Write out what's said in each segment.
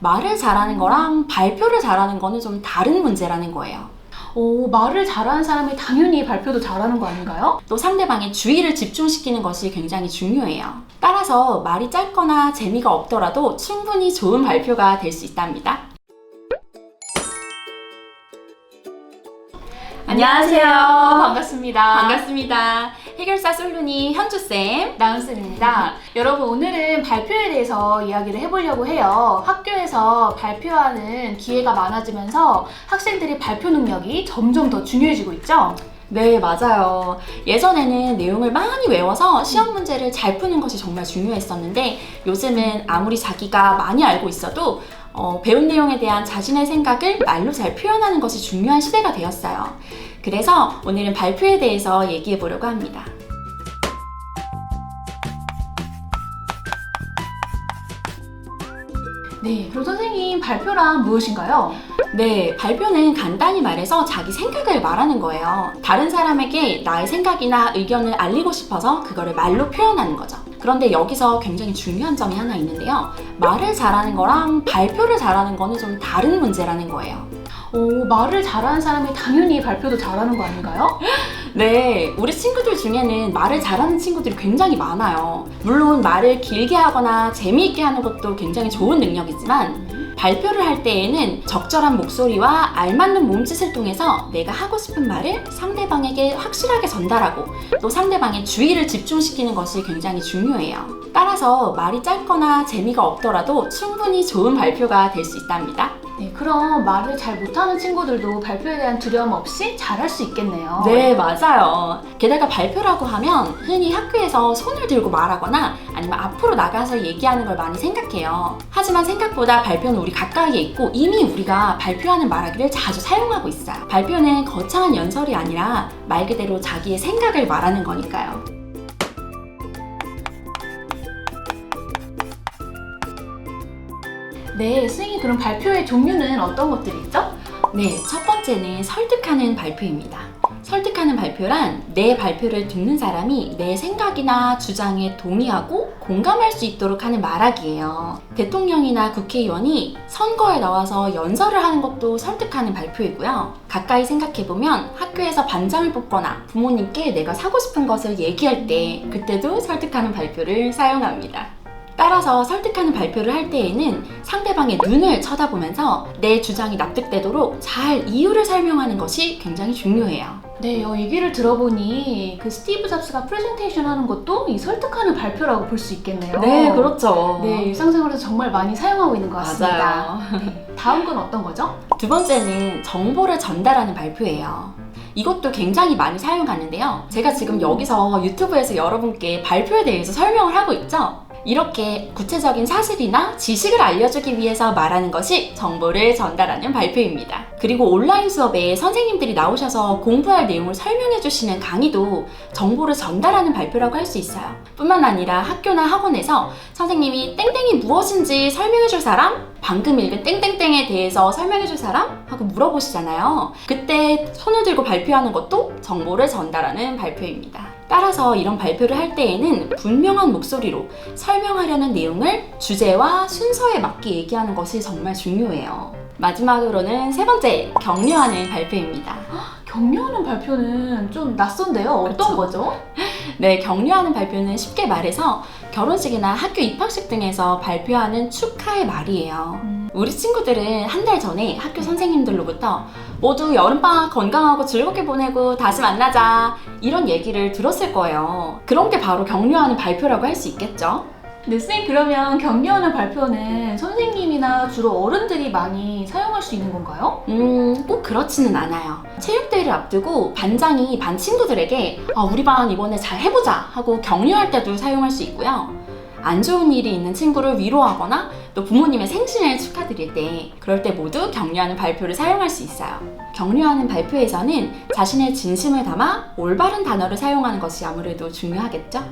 말을 잘하는 거랑 발표를 잘하는 거는 좀 다른 문제라는 거예요. 오, 말을 잘하는 사람이 당연히 발표도 잘하는 거 아닌가요? 또 상대방의 주의를 집중시키는 것이 굉장히 중요해요. 따라서 말이 짧거나 재미가 없더라도 충분히 좋은 발표가 될 수 있답니다. 안녕하세요. 반갑습니다. 반갑습니다. 해결사 솔루니 현주쌤. 나은쌤입니다. 여러분, 오늘은 발표에 대해서 이야기를 해보려고 해요. 학교에서 발표하는 기회가 많아지면서 학생들이 발표 능력이 점점 더 중요해지고 있죠? 네, 맞아요. 예전에는 내용을 많이 외워서 시험 문제를 잘 푸는 것이 정말 중요했었는데 요즘은 아무리 자기가 많이 알고 있어도 어, 배운 내용에 대한 자신의 생각을 말로 잘 표현하는 것이 중요한 시대가 되었어요. 그래서 오늘은 발표에 대해서 얘기해 보려고 합니다. 네, 그럼 선생님, 발표란 무엇인가요? 네, 발표는 간단히 말해서 자기 생각을 말하는 거예요. 다른 사람에게 나의 생각이나 의견을 알리고 싶어서 그거를 말로 표현하는 거죠. 그런데 여기서 굉장히 중요한 점이 하나 있는데요. 말을 잘하는 거랑 발표를 잘하는 거는 좀 다른 문제라는 거예요. 오, 말을 잘하는 사람이 당연히 발표도 잘하는 거 아닌가요? 네, 우리 친구들 중에는 말을 잘하는 친구들이 굉장히 많아요. 물론 말을 길게 하거나 재미있게 하는 것도 굉장히 좋은 능력이지만 발표를 할 때에는 적절한 목소리와 알맞는 몸짓을 통해서 내가 하고 싶은 말을 상대방에게 확실하게 전달하고 또 상대방의 주의를 집중시키는 것이 굉장히 중요해요. 따라서 말이 짧거나 재미가 없더라도 충분히 좋은 발표가 될 수 있답니다. 네, 그럼 말을 잘 못하는 친구들도 발표에 대한 두려움 없이 잘할 수 있겠네요. 네, 맞아요. 게다가 발표라고 하면 흔히 학교에서 손을 들고 말하거나 아니면 앞으로 나가서 얘기하는 걸 많이 생각해요. 하지만 생각보다 발표는 우리 가까이에 있고 이미 우리가 발표하는 말하기를 자주 사용하고 있어요. 발표는 거창한 연설이 아니라 말 그대로 자기의 생각을 말하는 거니까요. 네, 선생님 그럼 발표의 종류는 어떤 것들이 있죠? 네, 첫 번째는 설득하는 발표입니다. 설득하는 발표란 내 발표를 듣는 사람이 내 생각이나 주장에 동의하고 공감할 수 있도록 하는 말하기예요. 대통령이나 국회의원이 선거에 나와서 연설을 하는 것도 설득하는 발표이고요. 가까이 생각해보면 학교에서 반장을 뽑거나 부모님께 내가 사고 싶은 것을 얘기할 때 그때도 설득하는 발표를 사용합니다. 따라서 설득하는 발표를 할 때에는 상대방의 눈을 쳐다보면서 내 주장이 납득되도록 잘 이유를 설명하는 것이 굉장히 중요해요. 네, 어, 얘기를 들어보니 그 스티브 잡스가 프레젠테이션 하는 것도 이 설득하는 발표라고 볼 수 있겠네요. 네, 그렇죠. 네, 일상생활에서 정말 많이 사용하고 있는 것 같습니다. 네, 다음 건 어떤 거죠? 두 번째는 정보를 전달하는 발표예요. 이것도 굉장히 많이 사용하는데요. 제가 지금 여기서 유튜브에서 여러분께 발표에 대해서 설명을 하고 있죠. 이렇게 구체적인 사실이나 지식을 알려주기 위해서 말하는 것이 정보를 전달하는 발표입니다. 그리고 온라인 수업에 선생님들이 나오셔서 공부할 내용을 설명해 주시는 강의도 정보를 전달하는 발표라고 할 수 있어요. 뿐만 아니라 학교나 학원에서 선생님이 땡땡이 무엇인지 설명해 줄 사람? 방금 읽은 땡땡땡에 대해서 설명해 줄 사람? 하고 물어보시잖아요. 그때 손을 들고 발표하는 것도 정보를 전달하는 발표입니다. 따라서 이런 발표를 할 때에는 분명한 목소리로 설명하려는 내용을 주제와 순서에 맞게 얘기하는 것이 정말 중요해요. 마지막으로는 세 번째, 격려하는 발표입니다. 격려하는 발표는 좀 낯선데요. 어떤 그렇죠. 거죠? 네, 격려하는 발표는 쉽게 말해서 결혼식이나 학교 입학식 등에서 발표하는 축하의 말이에요. 음. 우리 친구들은 한 달 전에 학교 선생님들로부터 모두 여름방학 건강하고 즐겁게 보내고 다시 만나자 이런 얘기를 들었을 거예요. 그런 게 바로 격려하는 발표라고 할 수 있겠죠? 네, 선생님 그러면 격려하는 발표는 선생님이나 주로 어른들이 많이 사용할 수 있는 건가요? 음, 꼭 그렇지는 않아요. 체육대회를 앞두고 반장이 반 친구들에게 아, 우리 반 이번에 잘 해보자 하고 격려할 때도 사용할 수 있고요. 안 좋은 일이 있는 친구를 위로하거나 또 부모님의 생신을 축하드릴 때 그럴 때 모두 격려하는 발표를 사용할 수 있어요. 격려하는 발표에서는 자신의 진심을 담아 올바른 단어를 사용하는 것이 아무래도 중요하겠죠?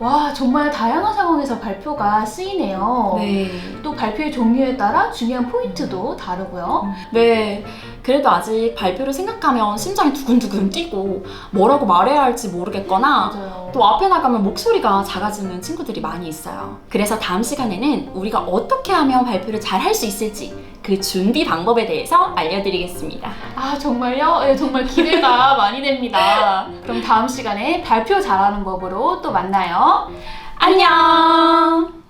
와, 정말 다양한 상황에서 발표가 쓰이네요. 네. 또 발표의 종류에 따라 중요한 포인트도 다르고요. 네. 그래도 아직 발표를 생각하면 심장이 두근두근 뛰고 뭐라고 말해야 할지 모르겠거나 맞아요. 또 앞에 나가면 목소리가 작아지는 친구들이 많이 있어요. 그래서 다음 시간에는 우리가 어떻게 하면 발표를 잘 할 수 있을지 그 준비 방법에 대해서 알려드리겠습니다. 아 정말요? 네, 정말 기대가 많이 됩니다. 그럼 다음 시간에 발표 잘하는 법으로 또 만나요. 안녕!